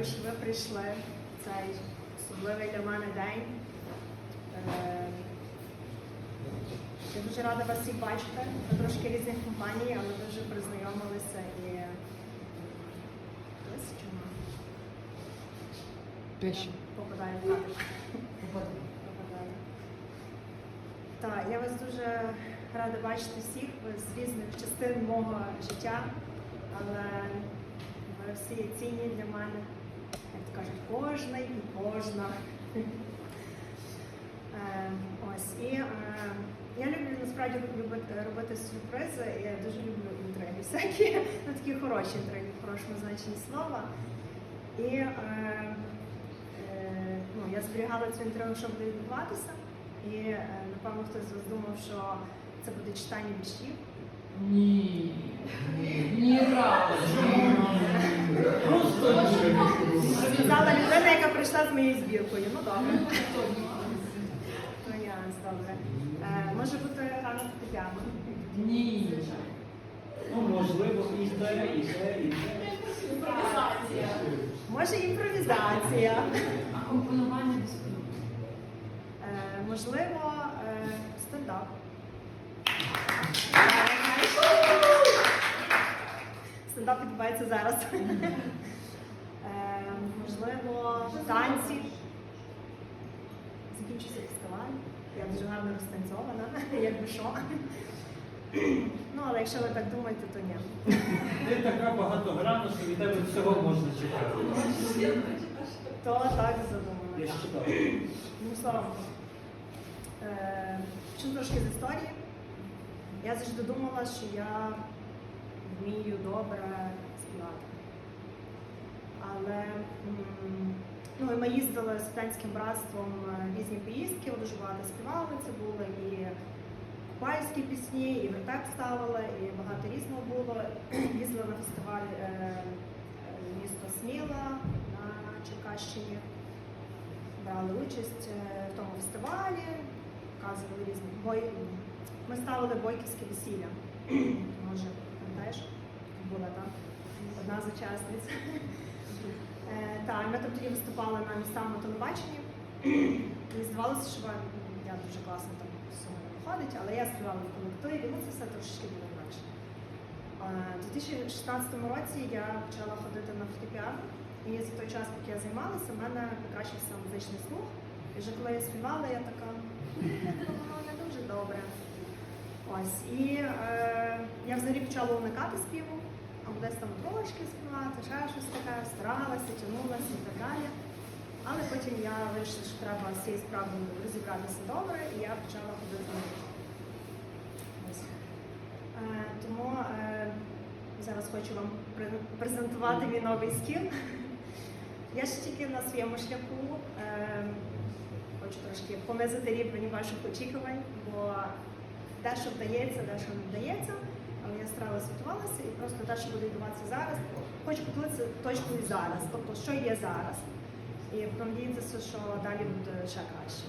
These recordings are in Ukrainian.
дякую, що ви прийшли в цей особливий для мене день. Е, Я дуже рада вас всіх бачити. Ми трошки різних компаній, але дуже признайомилися і ось чому. Пиши. Попадаю в кадр. Попадаю. Так, я вас дуже рада бачити всіх з різних частин мого життя, але ви всі є цінні для мене. Кажуть, кожна і кожна. Е, Ось і е, я люблю насправді робити сюрпризи. Я дуже люблю інтриги всякі, ну такі хороші інтриги, в хорошому значенні слова. І е, ну, я зберігала цю інтригу, що буде відбуватися. І напевно хтось з що це буде читання віршів. Ні. Ні, правда. Сказала людина, яка прийшла з моєю збіркою. Ну добре. Ну яс, добре. Е, може бути гарна Тетяна. Ні. Ну, можливо, і те, і те, і те. Може імпровізація. А компонування пилу. Е, можливо, е, стендап. Стендап відбувається зараз. Е, можливо, танці. Закінчиться фестиваль. Я дуже гарно розтанцьована, якби що. Ну, але якщо ви так думаєте, то ні. Ти така багатогранна, що від тебе всього можна чекати. То так задумано. Я так. читав. Ну, словом, е, чим трошки з історії. Я завжди думала, що я вмію добре співати. Але ну, ми їздили з студентським братством е, різні поїздки, дуже багато співали. Це були і купальські пісні, і вертеп ставили, і багато різного було. Їздили на фестиваль е, е, місто Сміла на Черкащині брали участь в тому фестивалі, показували різні бой. Ми ставили бойківське весілля. Може, пам'ятаєш? Була так? Одна з учасниць. Е, Так, ми там тоді виступали на місцевому телебаченні. Мені здавалося, що я дуже класно там все виходить, але я співала в колективі, ну це все трошечки було інакше. У 2016 році я почала ходити на фортепіано, і за той час, поки я займалася, в мене покращився музичний слух. І вже коли я співала, я така, «М, воно не дуже добре. Ось. І е, я взагалі почала уникати співу, або десь там трошки співати, ще щось таке, старалася, тягнулася і так далі. Але потім я вирішила, що треба з цією справою розібратися добре, і я почала ходити на. Е, Тому е, зараз хочу вам презентувати мій новий скіл. Я ще тільки на своєму шляху е, хочу трошки понизити рівень ваших очікувань, бо дещо вдається, дещо не вдається. Але я старалася готувалася і просто те, що буде відбуватися зараз, хочу поділитися точкою зараз, тобто що є зараз. І надіятися, що далі буде ще краще.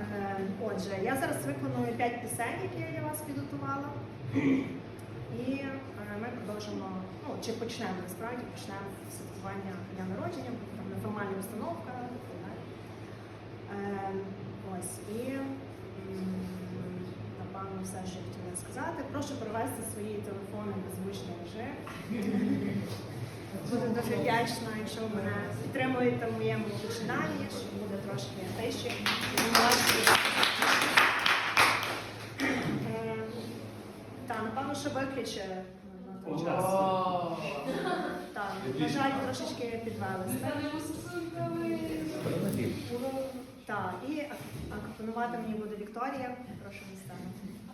Е, Отже, я зараз виконую 5 пісень, які я для вас підготувала. І е, ми продовжимо, ну чи почнемо насправді, почнемо святкування дня народження, там неформальна установка так далі. Е, Ось і напевно все, що я хотіла сказати. Прошу провести свої телефони на звичний режим. Буду дуже вдячна, якщо ви мене підтримуєте в моєму починанні, що буде трошки тиші. Е, Так, напевно, що виключи на той час. Так, на жаль, трошечки підвелися. Так, і ак- акомпонувати мені буде Вікторія. Прошу дістану.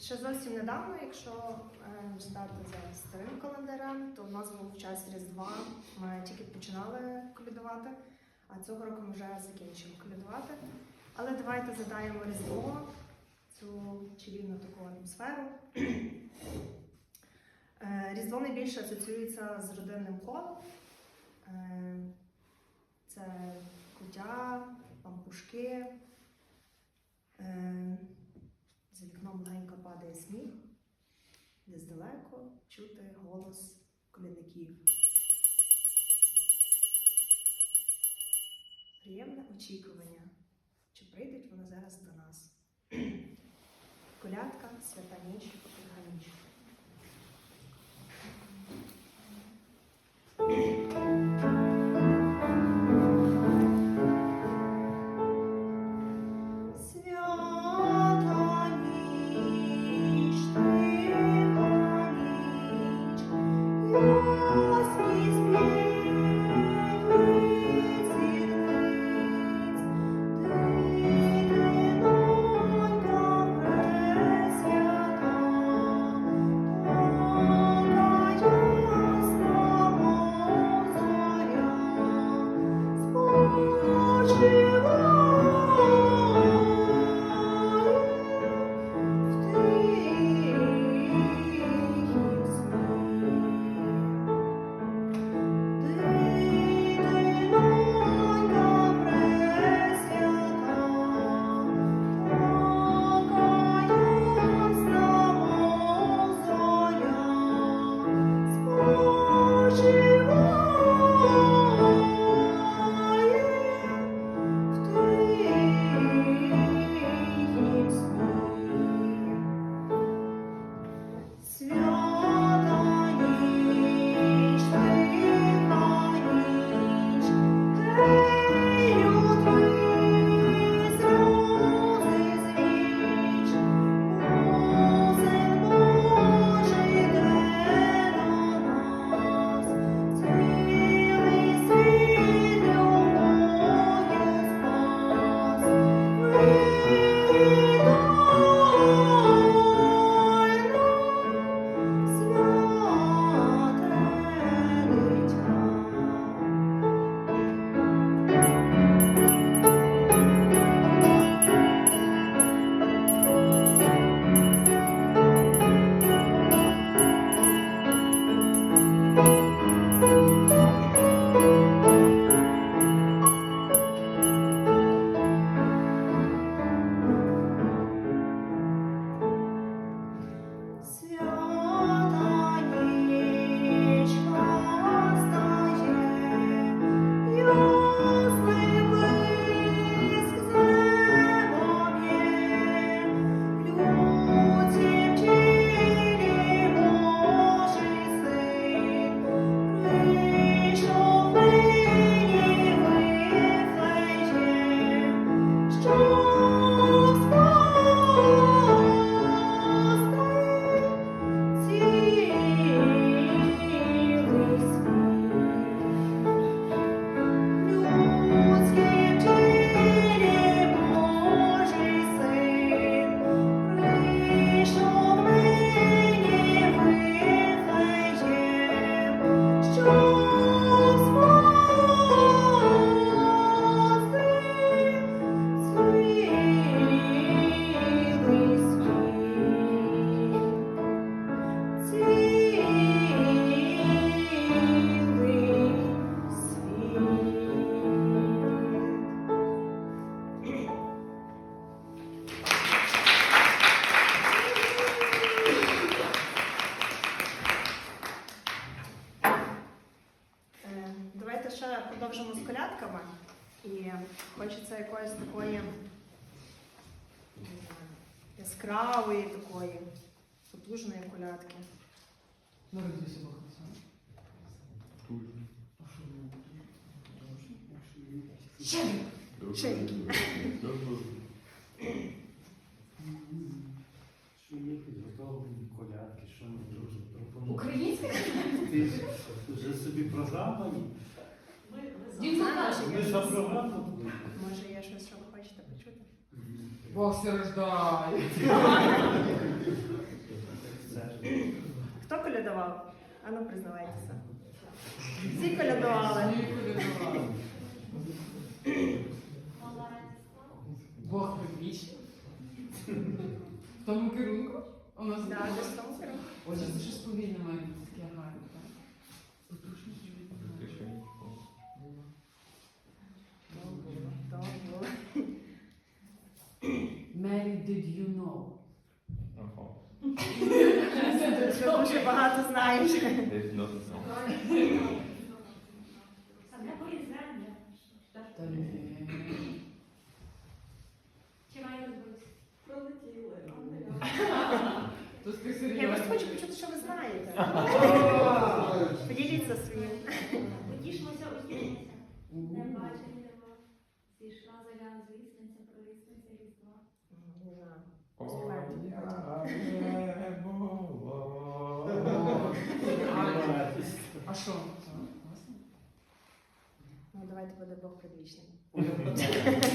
ще зовсім недавно, якщо е, здати за старим календарем, то в нас був час Різдва. Ми тільки починали колядувати, а цього року ми вже закінчимо колядувати. Але давайте задаємо Різдво, цю чарівну таку атмосферу. Е, Різдво найбільше асоціюється з родинним колом. Е, Це куття, пампушки. За вікном легенько падає сніг, десь далеко чути голос колядників. Приємне очікування, чи прийдуть вони зараз до нас. Колядка, свята ніч, тиха ніч. Себе Христа. Ще. Ще? Що є підготовлені колядки, що ми дуже пропонуємо. Українська? Ти ж вже собі програму? Дім Ми за програму. Може, є щось, що ви хочете почути? Бог страждає. Хто колядував? Ану, признавайтеся. Всі колядували. Бог предвічний. В тому керунку? У нас Да, десь в тому керунку. Ось це щось повільне має бути таке гарне, так? Потужність. Mary, did you know? Ти дуже багато знаєш. Саме порізання. Та ні. Чи має розбутися? Пролетіли. То ти Я серйозно. просто хочу почути, що ви знаєте. Поділіться своїм. Потішмося, усміхнемося. У. Не бачили його. Зійшла заля з лісниця, пролісниця різдва. Не знаю. А що? Ну, давайте буде Бог предвічний.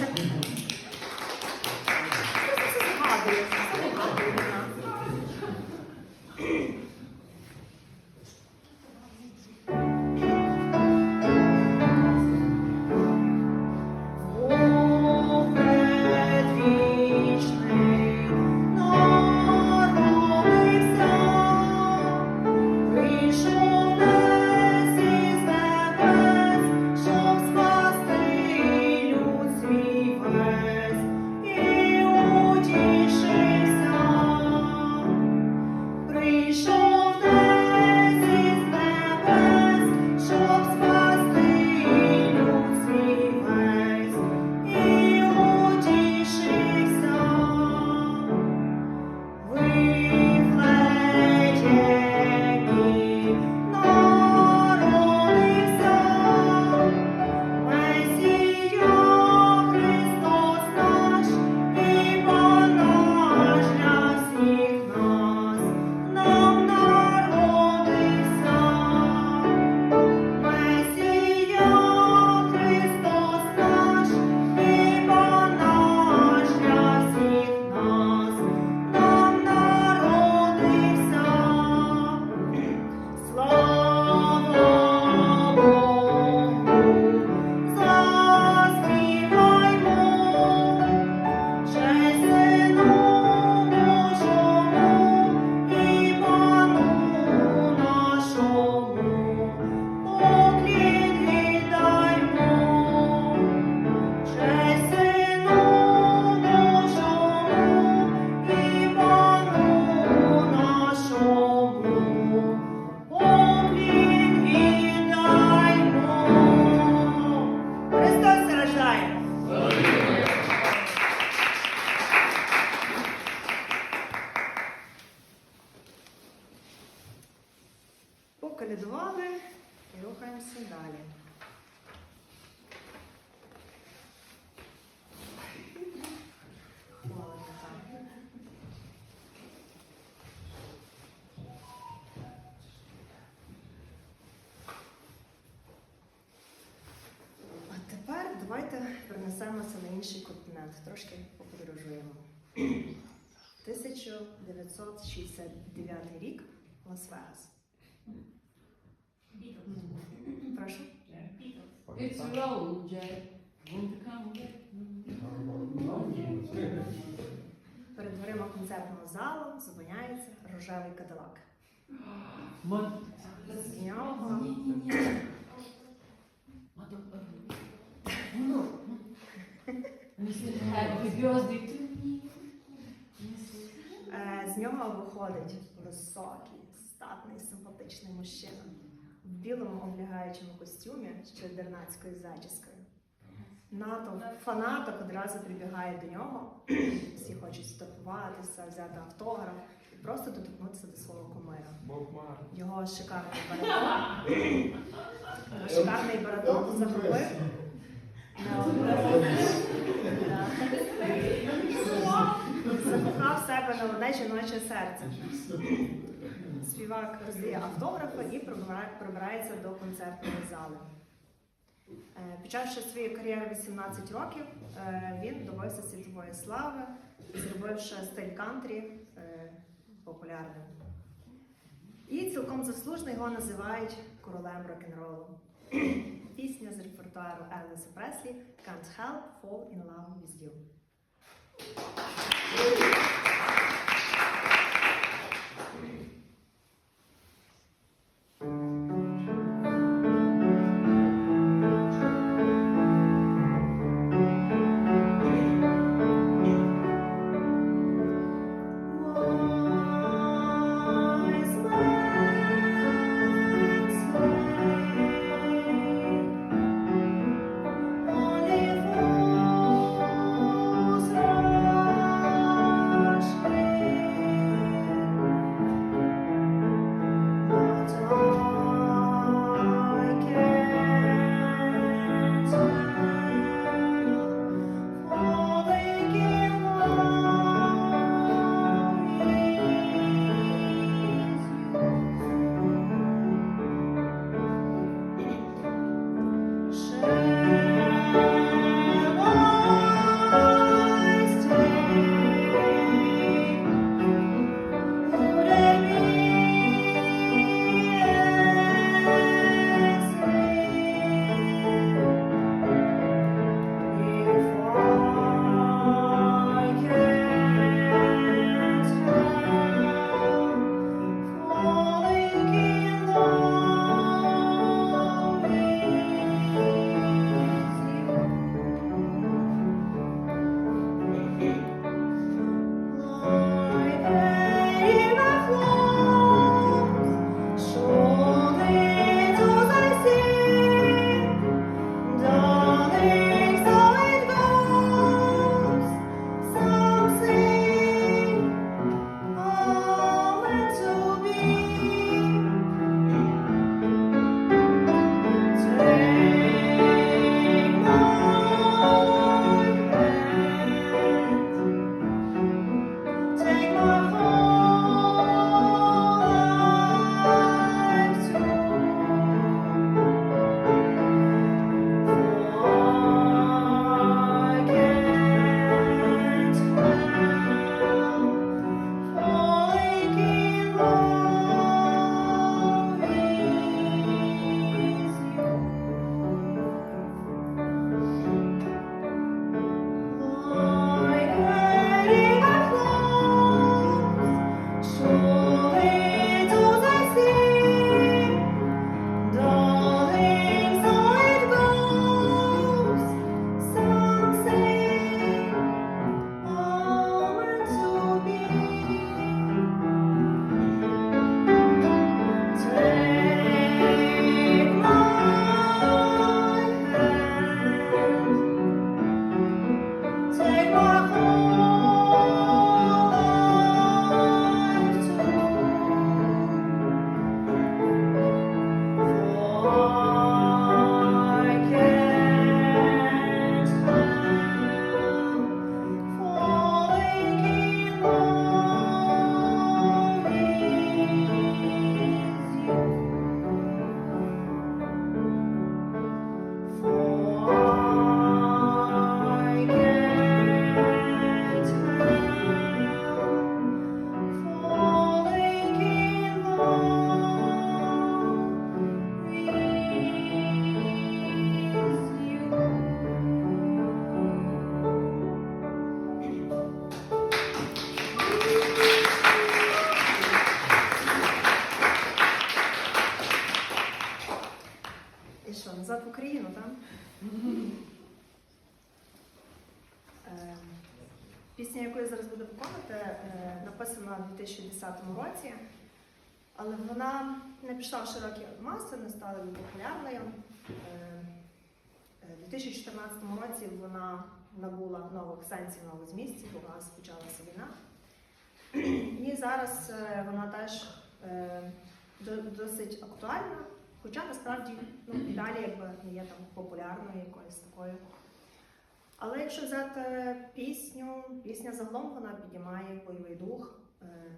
трошки поподорожуємо. 1969 рік Лас-Вегас. Прошу. It's a road? Перед дверима концертного залу зупиняється рожевий кадилак. З нього Ні-ні-ні. Мадам, ну, ну. Mr. Happy birthday to me. З нього виходить високий, статний, симпатичний мужчина в білому облягаючому костюмі з чудернацькою зачіскою. Натовп фанаток одразу прибігає до нього, всі хочуть сфотографуватися, взяти автограф і просто доторкнутися до свого кумира. Його шикарний баритон. Його шикарний баритон захопив. Закохав себе на одне жіноче серце. Співак роздає автографи і пробира- пробирається до концертної зали. Е, Почавши свою кар'єру 18 років, е, він добився світової слави, зробивши стиль кантрі е, популярним. І цілком заслужено його називають королем рок-н-ролу. Пісня з репертуару Елвіса Преслі Can't Help Fall in Love with You. Написана у 2010 році, але вона не пішла в широкі маси, не стала популярною. Е, е, У 2014 році вона набула нових сенсів, нових змістів, у нас почалася війна. І зараз е, вона теж досить актуальна, хоча насправді ну, далі якби не є там популярною якоюсь такою. Але якщо взяти пісню, пісня загалом вона піднімає бойовий дух. Е,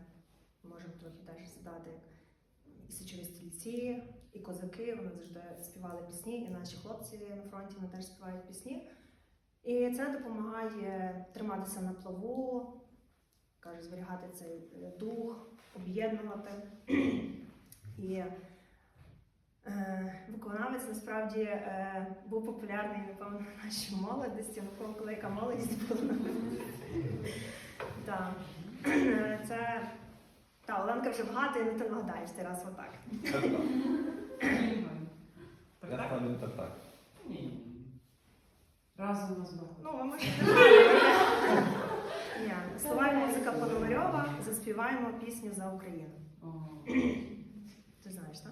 Можемо трохи теж згадати і січові стрільці, і козаки, вони завжди співали пісні, і наші хлопці на фронті вони теж співають пісні. І це допомагає триматися на плаву, каже, зберігати цей дух, об'єднувати. Виконавець насправді е, був популярний, напевно, в нашій молодості, коли яка молодість була. Так. Е, Це та, Оленка вже багато, і не ти нагадаєш ти раз отак. Так, Я так? ставлю так так. Ні. Разом нас багато. Ну, ви можете. Ні, Слова музика Пономарьова, заспіваємо пісню за Україну. Ти знаєш, так?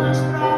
nuestra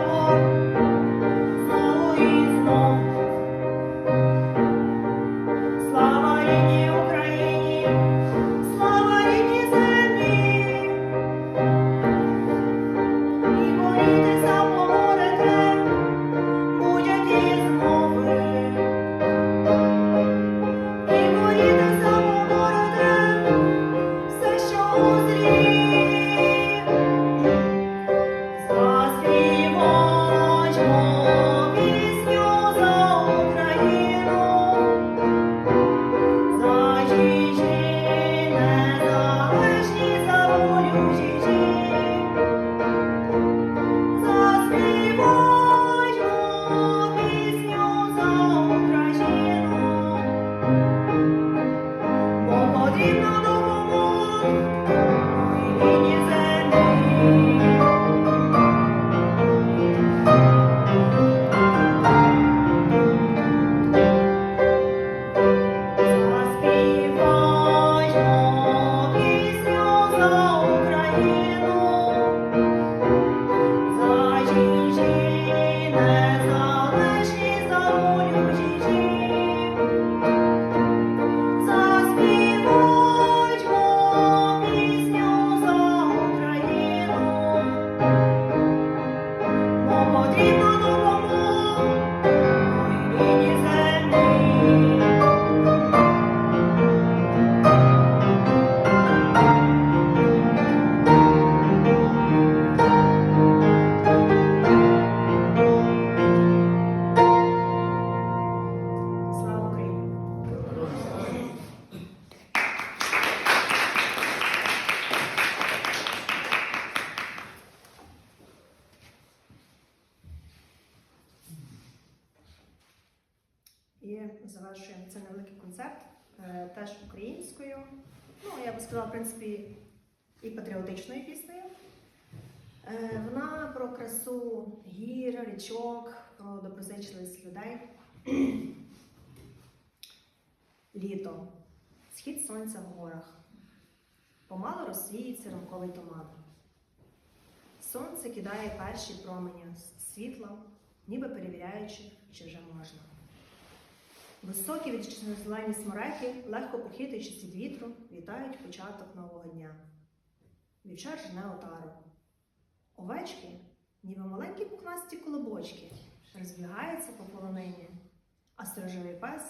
теж українською. Ну, я би сказала, в принципі, і патріотичною піснею. Е, Вона про красу гір, річок, про доброзичливість людей. Літо, схід сонця в горах. Помало розсіється ранковий туман. Сонце кидає перші промені світла, ніби перевіряючи, чи вже можна. Високі вітчизняні смереки, легко похитуючись від вітру, вітають початок нового дня. Вівчар жне отару. Овечки, ніби маленькі пухнасті колобочки, розбігаються по полонині, а сторожовий пес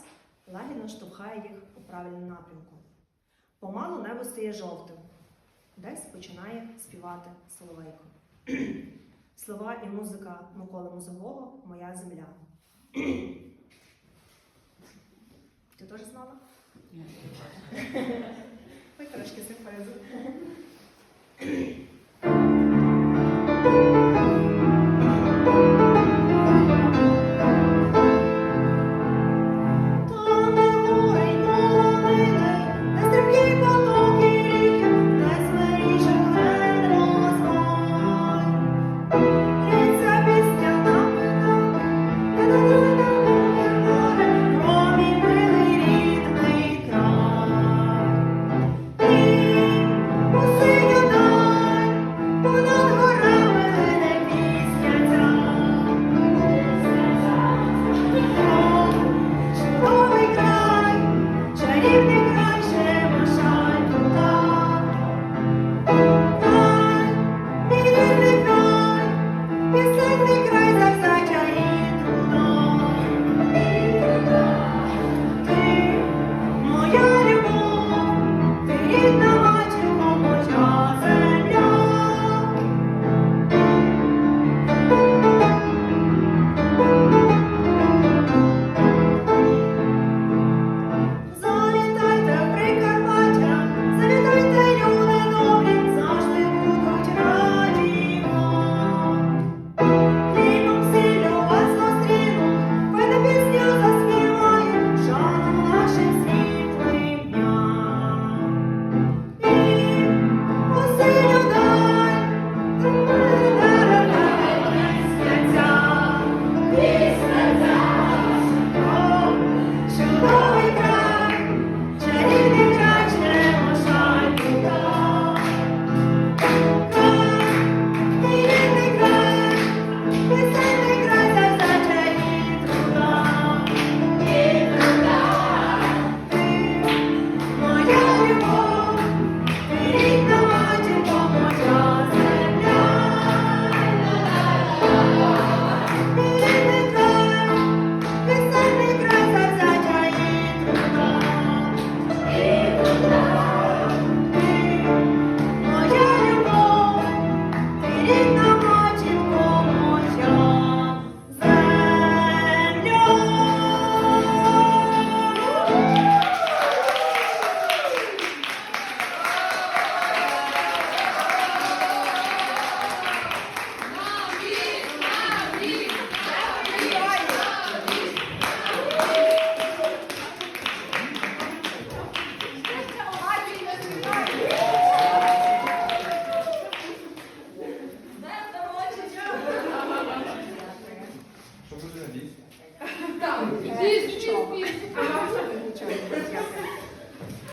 лагідно штовхає їх у правильному напрямку. Помалу небо стає жовтим, десь починає співати соловейко. Слова і музика Миколи Мозового Моя земля. Ти теж знала? Ой, трошки симпезу.